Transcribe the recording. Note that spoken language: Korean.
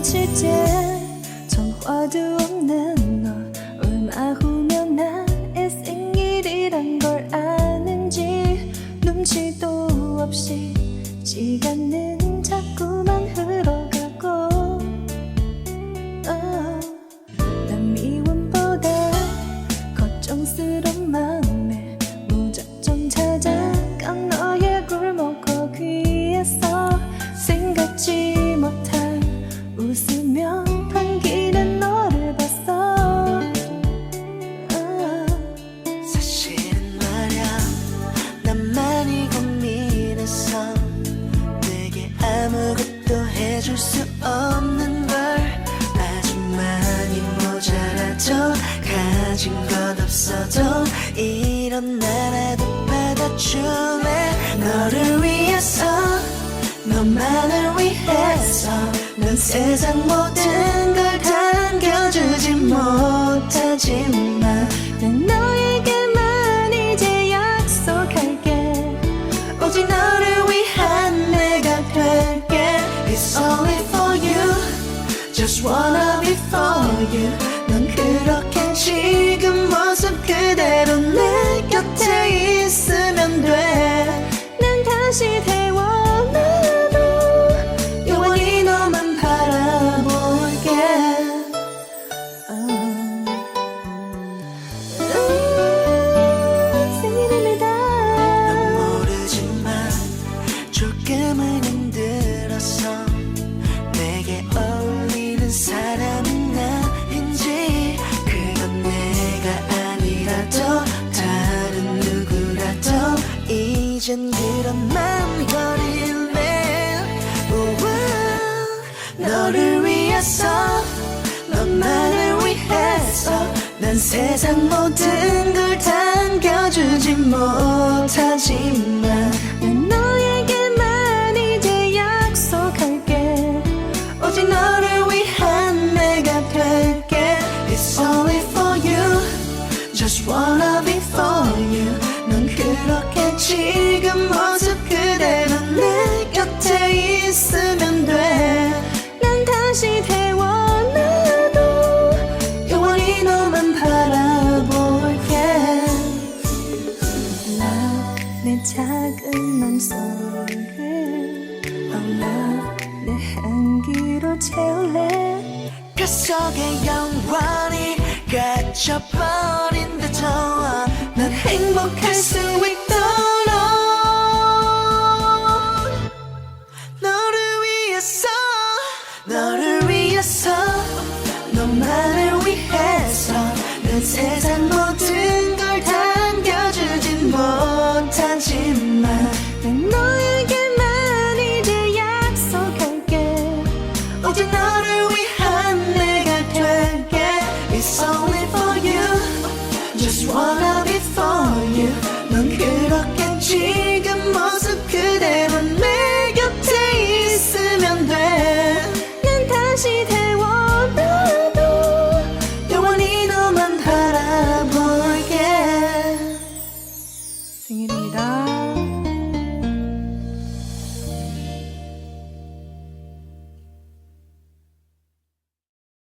며칠째 전화도 없는 너 얼마 후면 나의 생일이란 걸 아는지 눈치도 없이 시간은 자꾸 수 없는 걸. 아직 많이 모자라도 가진 것 없어도 이런 나라도 받아줄래? 너를 위해서 너만을 위해서. 난 세상 모든 걸 당겨주지 못하지만 you 아니라도 다른 누구라도 이젠 그런 마음이 거릴래 우와, 너를 위해서 너만을 위해서 난 세상 모든 걸당 작은 맘속을 올라 내 향기로 채울래? 뼛속에 영원히 갇혀버린 듯저 난 행복할 수 있도록. 너를 위해서 너를 위해서 너만